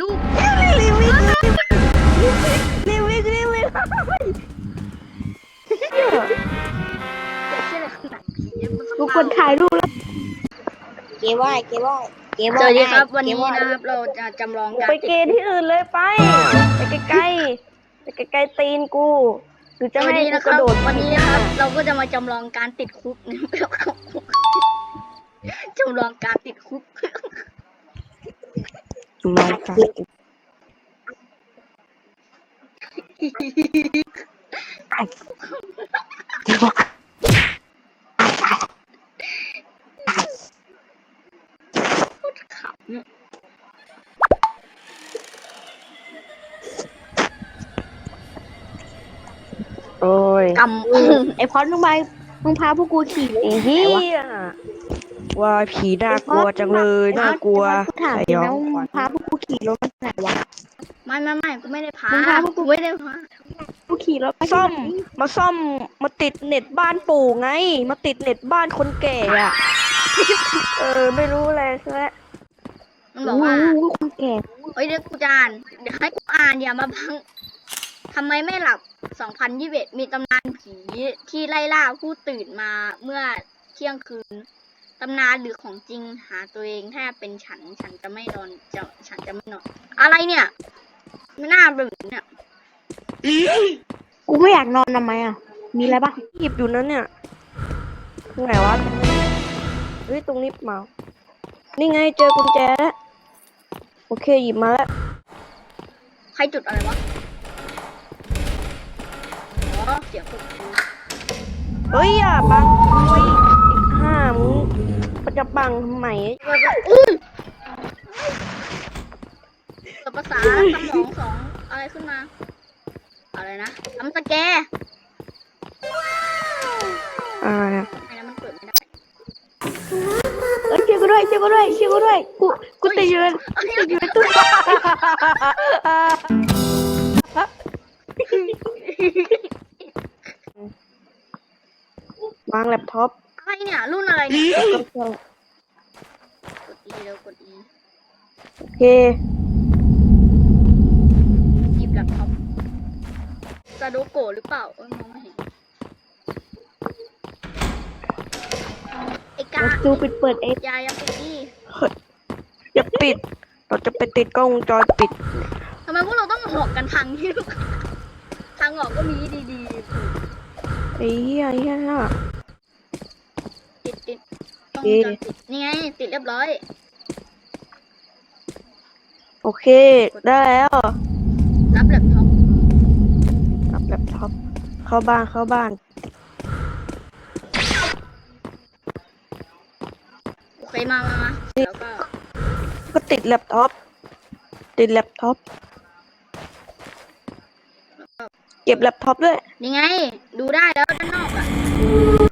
รูปรีวิวรีวิวรีวิวรีวิวเกิดขึ้นอะไรขนาดนี้มันกูกดถ่ายรูปแล้วเกว่ายเกว่ายเกสว่ายวัสดีครับ วันนี้นะครับเราจะจำลองการไปเกย์ที่อื่นเลยไป ไปไกลๆไปไกล้ๆตีนกูหรือจะให้กูกระโดดวันนี้นะครับ เราก็จะมาจำลองการติดคุกนะครับจำลองการติดคุก มองกันขำเนี่ยโอ้ยกำไอพอดมึงไปมึงพาพวกกูขี่ไอ้เหี้ยว่าผีน่ากลัวจังเลยน่ากลัวถามสจริงยอนะงมึขวังญพาพวกกูขี่รถมาไหนวะ ไม่ไม่ไม่กูไม่ได้พามึงพาพวกกูกูไม่ได้พากูขี่รถไปซ่อม มาซ่อมมาติดเน็ตบ้านปู่ไง มาติดเน็ตบ้านคนแก่อะเออไม่รู้อะไรซะแล้วมันบอกว่าโอ้โหคนแก่เฮ้ยเดี๋ยวกูจะอ่านเดี๋ยวให้กูอ่านอย่ามาพังทำไมไม่หลับ 2021 มีตำนานผีที่ไล่ล่าผู้ตื่นมาเมื่อเที่ยงคืน ตำนานหรือของจริงหาตัวเองถ้าเป็นฉันฉันจะไม่นอนจะฉันจะไม่นอน อะไรเนี่ยไม่น่าเป็นแบบนี้เนี่ยกูไม่อยากนอนทำไมอะ มีอะไรบ้างหยิบอยู่นั้นเนี่ยตรงไหนวะเฮ้ยตรงนี้เปล่านี่ไงเจอกุญแจแล้วโอเคหยิบมาแล้วใครจุดอะไรวะอ๋อเสียงคนเฮ้ยอย่าบังเฮ้ยอีกห้ามึงมัน จะบังทำไมเกิดภาษาสมองสองอะไรขึ้นมา อะไรนะทำสแกร์อ่าไอ้นั้นมันเปิดไม่ได้เอ้ยช่วยกูด้วยช่วยกูด้วยช่วยกูด้วยกูกูติดอยู่ในติดอยู่ในตู้วางแล็ปท็อป เนี่ยรุ่นอะไรเนี่ยก็เจอกด E เร็วกด E โอเคหยิบแล็ปท็อปซาโดโกะหรือเปล่าเอ้ยมองไม่เห็นไอ้กาแล้วจูปิดเปิดเองยายาปิดดิอย่าปิด เราจะไปติดกล้องวงจรปิด ทำไมพวกเราต้องหอกกันทางที่ทางออกก็มีดีๆ ไอ้เหี้ยไอ้เหี้ยติดติด ต้องเอ๊ะวงจรปิดนี่ไงติดเรียบร้อย โอเค ได้แล้วรับแล็ปท็อปรับแล็ปท็อปเข้าบ้านเข้าบ้าน โอเคมามามาแล้วก็ก็ติดแล็ปท็อปติดแล็ปท็อปเก็บแล็ปท็อปด้วย นี่ไง ดูได้แล้วด้านนอกอะ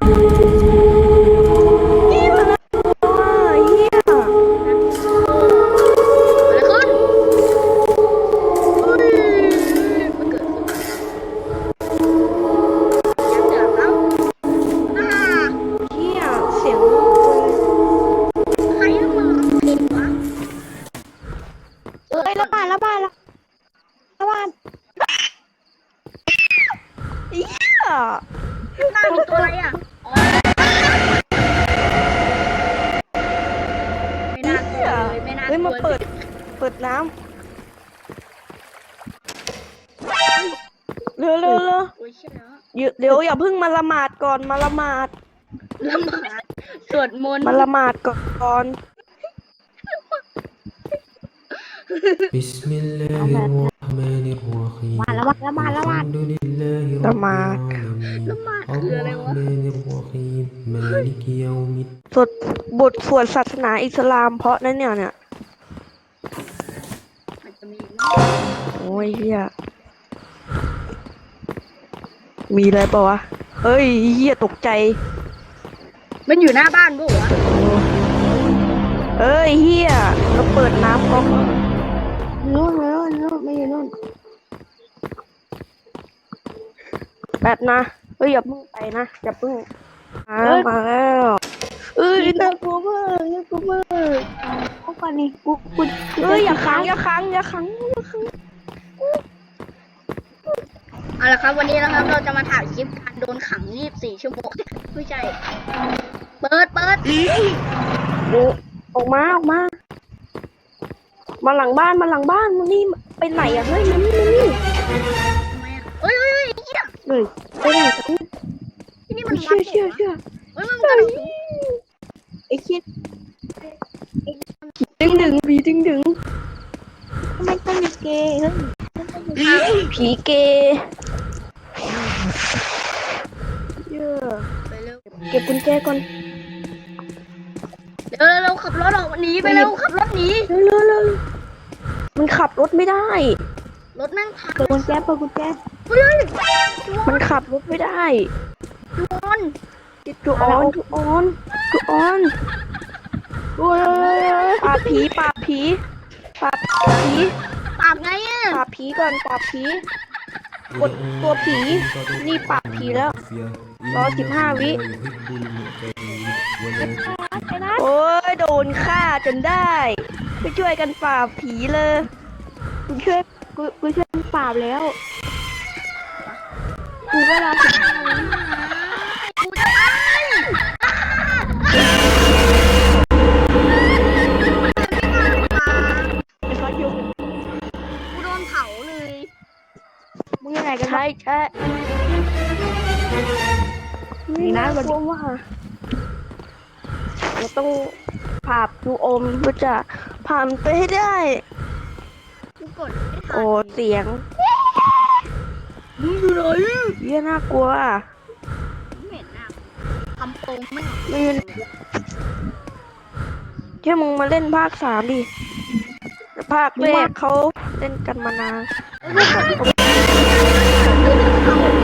เอ้ยแล้วบ้านแล้วบ้านแล้วแล้วบ้านเหี้ยหน้ามีตัวอะไรอะอ๋อไม่น่ากลัวเลยไม่น่ากเฮ้ยมาเปิด เปิดน้ำเร็วเร็วเร็วโอ้ยเชื่อแล้วอย่าเดี๋ยวอย่าเพิ่งมาละหมาดก่อนมาละหมาด ละหมาดสวดมนต์มาละหมาดก่อน بسم الله الرحمن الرحيم บ้านแล้วบ้านแล้วบ้านแล้วบ้าน الحمد لله رب Lama- العالمين ละหมาดคืออะไรวะ الرحمن الرحيم مالك يوم الدين สวดบทสวดศาสนาอิสลามเพราะนั่นเนี่ยเนี่ย มันจะมี โอ้ยเฮียมีอะไรปะวะ เฮ้ยเฮียตกใจ มันอยู่หน้าบ้านปุ๊วะ เอ้ยเฮียเราเปิดน้ำก๊อก นู่นนู่นนู่นไม่อยู่นู่นแบบนะเฮ้ยอย่าเพิ่งไปนะอย่าเพิ่งมามาแล้วเอ้ยน่ากลัวมากน่ากลัวมากพวกกันนี่กูกูกูเอ้ยอย่าจะขังอย่าขังอย่าขังอย่าขังเอาละครับวันนี้นะครับเราจะมาถ่ายคลิปการโดนขัง24ชั่วโมงไม่ใช่เปิดเปิดโอ้ออกมาออกมา มาหลังบ้านมาหลังบ้านมานี่ไปไหนอะเฮ้ยมานี่มานี่ทำไมอะเฮ้ยเฮ้ยเฮ้ยเหี้ยเฮ้ยไปไหนกันที่นี่มันเชื่อวัดเชื่อเหรเชื่อเฮ้ยมันกระโดดไอ้คิดดึงดึงผีดึงดึงทำไมต้องมีเกย์เฮ้ยผีเกย์เชื่อไปเร็วเก็บกุญแจก่อนเร็วเร็วเร็วขับรถออกหนีไปเร็วขับรถหนีเร็วเร็วเร็ว มันขับรถไม่ได้ รถแม่งพังเปิดกุญแจเปิดกุญแจเฮ้ยมันขับรถไม่ได้โดนจูออนจูออนจูออนโอ้ยปราบผีปราบผีปราบผีปราบไงอะปราบผีก่อนปราบผีกดตัวผีนี่ปราบผีแล้ว รอ15วิไปนะโอ้ยโดนฆ่าจนได้ไปช่วยกันปราบผีเลยกูช่วยกูกูช่วยมึงปราบแล้ว กูก็รอสิบห้าวิ นี่นะวันกลัวว่าเราต้องปราบดูอมเพื่อจะผ่านไปให้ได้ กูกดไม่ทันโอ้เสียงมึงอยู่ไหนเยี่ยน่ากลัวอะเหม็นอะทำโปงไม่ออกไม่เป็นแค่มึงมาเล่นภาคสามดิแต่ภาคแรกเขาเล่นกันมานานเผา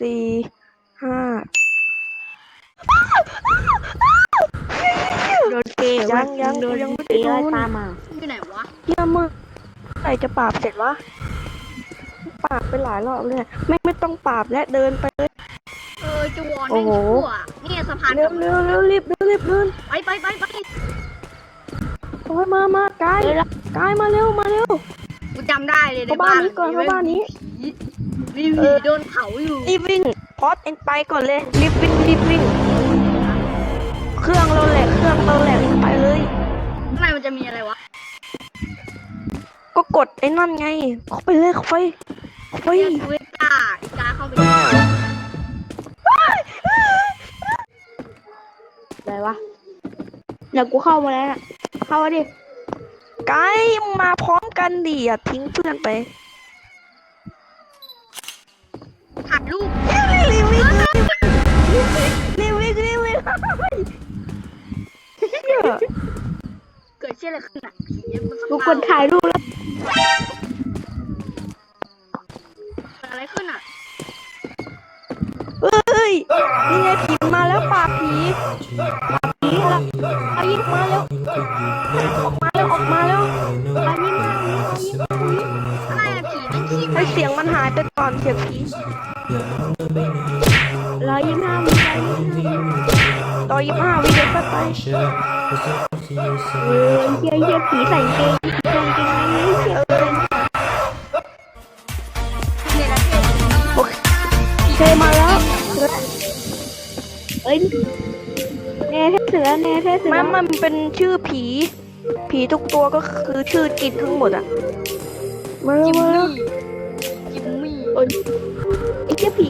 สี่ห้าโดนเกย์ยังยังโดนยังไม่เกได้ย์โดไล่นตามมาอยู่ไหนวะเยี่ยมมากใส่จะปราบเสร็จวะปราบไปหลายรอบเลยไม่ไม่ต้องปราบและเดินไปเลยเออจวอนโอ้แม่งโหชั่วเนี่ยสะพานเร็วเร็วเร็วรีบเร็วรีบเดินไปไปไปไปโอ้ยมามากายกายมาเร็วมาเร็วกูจำได้เลยในเข้าบ้านนี้ก่อนเข้าบ้านนี้ มีผีโดนเผาอยู่รีบวิ่งพอดเอ็นไปก่อนเลยรีบวิ่งรีบวิ่ง เครื่องเราแหลกเครื่องเราแหลกไปเลยข้างในมันจะมีอะไรวะ ก็กดไอ้นั่นไง เข้าไปเลยเข้าไปเข้าไปเรียกกูให้กล้าอีกาเข้าไปอะไรวะเดี๋ยวกูเข้ามาแล้วน่ะเข้ามาดิไกด์มึงมาพร้อมกันดิอย่าทิ้งเพื่อนไป ถ่ายรูปรีวิ่งรีบวิ่งรีวิวเหี้ยเกิดเชื่ออะไรขึ้นอะผีมันสักูกดถ่ายรูปแล้ว อะผีแม่งขี้ให้เสียงมันหายไปก่อนเสียงผีร้อยยี่ห้าวิไปต่อยี่ห้าวิเดี๋ยวก็ไปเออเฮียเฮียผีใส่เกงกางเกงในเฮียเนี่ยนะเท่โอเคมาแล้วเอ้ยแน่แท้เสือแน่แท้เสือมันมันเป็นชื่อผี ผีทุกตัวก็คือชื่อจริงทั้งหมดอะ มาจิมล้มาแล้วมี่จิมมี่ โอ้ยไอ้เจ้าผี